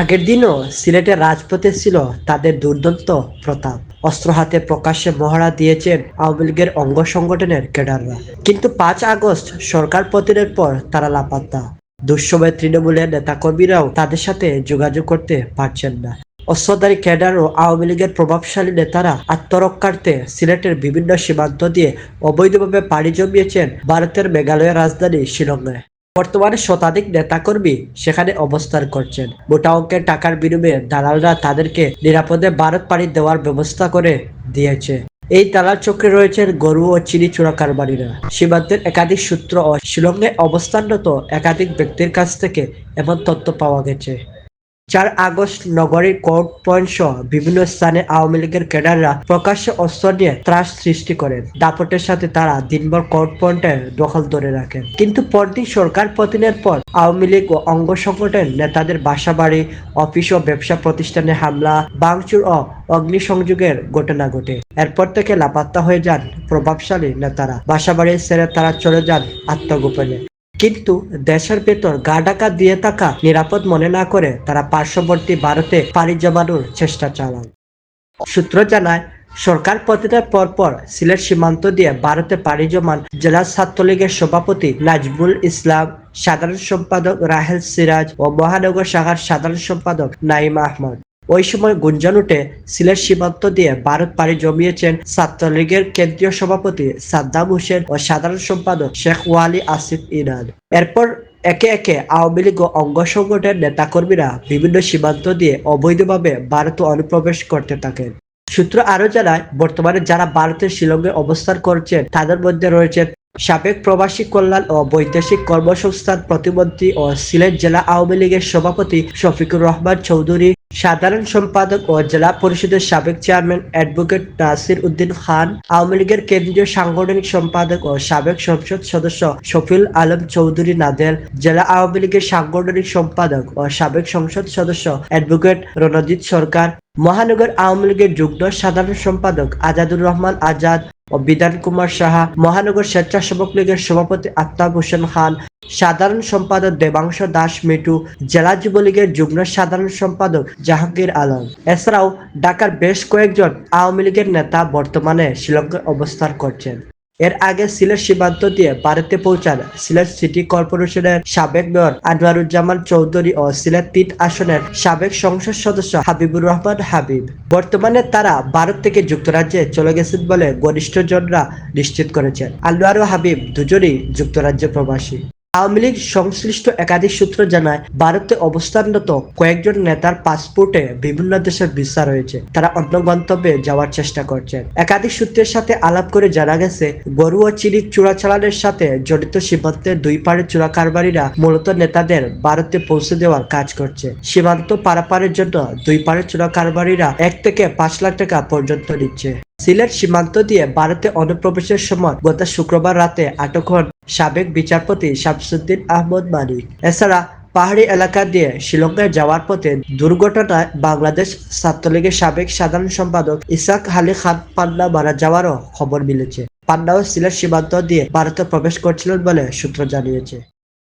আগের দিনও সিলেটের রাজপথে ছিল তাদের দুর্দান্ত প্রতাপ। অস্ত্র হাতে প্রকাশ্যে মহড়া দিয়েছেন আওয়ামী লীগের অঙ্গ সংগঠনের ক্যাডাররা। কিন্তু পাঁচ আগস্ট সরকার পতনের পর তারা লাপাত্তা। দুঃসময় তৃণমূলের নেতাকর্মীরাও তাদের সাথে যোগাযোগ করতে পারছেন না। অস্ত্রধারী ক্যাডার ও আওয়ামী লীগের প্রভাবশালী নেতারা আত্মরক্ষার্থে সিলেটের বিভিন্ন সীমান্ত দিয়ে অবৈধভাবে পাড়ি জমিয়েছেন ভারতের মেঘালয়ের রাজধানী শিলংয়ে। বর্তমানে শতাধিক নেতাকর্মী সেখানে অবস্থান করছেন। মোটা অঙ্কের টাকার বিনিময়ে দালালরা তাদেরকে নিরাপদে ভারত পানি দেওয়ার ব্যবস্থা করে দিয়েছে। এই দালাল চক্রে রয়েছেন গরু ও চিনি চোরা কারবারিরা। সীমান্তের একাধিক সূত্র ও শিলংয়ে অবস্থানরত একাধিক ব্যক্তির কাছ থেকে এমন তথ্য পাওয়া গেছে। চার আগস্ট নগরীর কোর্ট পয়েন্ট সহ বিভিন্ন স্থানে আওয়ামী লীগের ক্যাডাররা প্রকাশ্যে অস্ত্র নিয়ে ত্রাস সৃষ্টি করেন দাপটের সাথে তারা দিনভর কোর্ট পয়েন্টের দখল ধরে রাখেন কিন্তু পরদিন সরকার পতনের পর আওয়ামী লীগ ও অঙ্গ সংগঠন নেতাদের বাসাবাড়ি, অফিস ও ব্যবসা প্রতিষ্ঠানে হামলা, ভাঙচুর ও অগ্নিসংযোগের ঘটনা ঘটে। এরপর থেকে লাপাত্তা হয়ে যান প্রভাবশালী নেতারা। বাসাবাড়ি ছেড়ে তারা চলে যান আত্মগোপনে। কিন্তু দেশের ভেতর গা ডাকা দিয়ে থাকা নিরাপদ মনে না করে তারা পার্শ্ববর্তী ভারতে পাড়ি জমানোর চেষ্টা চালান সূত্র জানায়, সরকার পতনের পরপর সিলেট সীমান্ত দিয়ে ভারতে পাড়ি জমান জেলা ছাত্রলীগের সভাপতি নাজমুল ইসলাম, সাধারণ সম্পাদক রাহেল সিরাজ ও মহানগর শাখার সাধারণ সম্পাদক নাইম আহমদ। ওই সময় গুঞ্জন উঠে সিলেট সীমান্ত দিয়ে ভারত পাড়ি জমিয়েছেন ছাত্রলীগের কেন্দ্রীয় সভাপতি সাদ্দাম হোসেন ও সাধারণ সম্পাদক শেখ ওয়ালি আসিফ ইনান। এরপর একে একে আওয়ামী লীগ ও অঙ্গ সংগঠনের নেতাকর্মীরা বিভিন্ন সীমান্ত দিয়ে অবৈধভাবে ভারতে অনুপ্রবেশ করতে থাকেন। সূত্র আরও জানায়, বর্তমানে যারা ভারতের শিলংয়ে অবস্থান করছেন, তাদের মধ্যে রয়েছেন সাবেক প্রবাসী কল্যাণ ও বৈদেশিক কর্মসংস্থান প্রতিমন্ত্রী ও সিলেট জেলা আওয়ামী লীগের সভাপতি শফিকুর রহমান চৌধুরী সাধারণ সম্পাদক ও জেলা পরিষদের সাবেক চেয়ারম্যান অ্যাডভোকেট নাসির উদ্দিন খান, আওয়ামী লীগের কেন্দ্রীয় সাংগঠনিক সম্পাদক ও সাবেক সংসদ সদস্য শফিল আলম চৌধুরী নাদের জেলা আওয়ামী লীগের সাংগঠনিক সম্পাদক ও সাবেক সংসদ সদস্য অ্যাডভোকেট রণজিৎ সরকার, মহানগর আওয়ামী লীগের যুগ্ম সাধারণ সম্পাদক আজাদুর রহমান আজাদ ও বিধান কুমার সাহা, মহানগর স্বেচ্ছাসেবক লীগের সভাপতি হোসেন খান সাধারণ সম্পাদক দেবাংশ দাস মিটু জেলা যুবলীগের যুগ্ম সাধারণ সম্পাদক জাহাঙ্গীর আলম। এছাড়াও ঢাকার বেশ কয়েকজন আওয়ামী লীগের নেতা বর্তমানে শিলংয়ে অবস্থান করছেন। এর আগে সিলেট সীমান্ত দিয়ে ভারতে পৌঁছান সিলেট সিটি কর্পোরেশনের সাবেক মেয়র আনোয়ারুজ্জামান চৌধুরী ও সিলেট তিন আসনের সাবেক সংসদ সদস্য হাবিবুর রহমান হাবিব। বর্তমানে তারা ভারত থেকে যুক্তরাজ্যে চলে গেছেন বলে ঘনিষ্ঠজনরা নিশ্চিত করেছেন। আনোয়ার ও হাবিব দুজনই যুক্তরাজ্য প্রবাসী। আওয়ামী লীগ সংশ্লিষ্ট একাধিক সূত্র জানায়, ভারতে অবস্থানরত কয়েকজন নেতার পাসপোর্টে বিভিন্ন দেশের ভিসা রয়েছে। তারা অন্য গন্তব্যে যাওয়ার চেষ্টা করছেন। একাধিক সূত্রের সাথে আলাপ করে জানা গেছে গরু ও চিনির চোরাচালানের সাথে জড়িত সীমান্তের দুই পাড়ের চোরা কারবারিরা মূলত নেতাদের ভারতে পৌঁছে দেওয়ার কাজ করছে। সীমান্ত পারাপারের জন্য দুই পাড়ের চোরা কারবারিরা এক থেকে পাঁচ লাখ টাকা পর্যন্ত নিচ্ছে। সিলেট সীমান্ত দিয়ে ভারতে অনুপ্রবেশের সময় গত শুক্রবার রাতে আটক হন সাবেক বিচারপতি শামসুদ্দিন আহমদ মানিক। এছাড়া পাহাড়ি এলাকা দিয়ে শিলংয়ে যাওয়ার পথে দুর্ঘটনায় বাংলাদেশ ছাত্রলীগের সাবেক সাধারণ সম্পাদক ইসাক আলী খান পান্না মারা যাওয়ারও খবর মিলেছে। পান্নাও সিলেট সীমান্ত দিয়ে ভারতে প্রবেশ করছিলেন বলে সূত্র জানিয়েছে।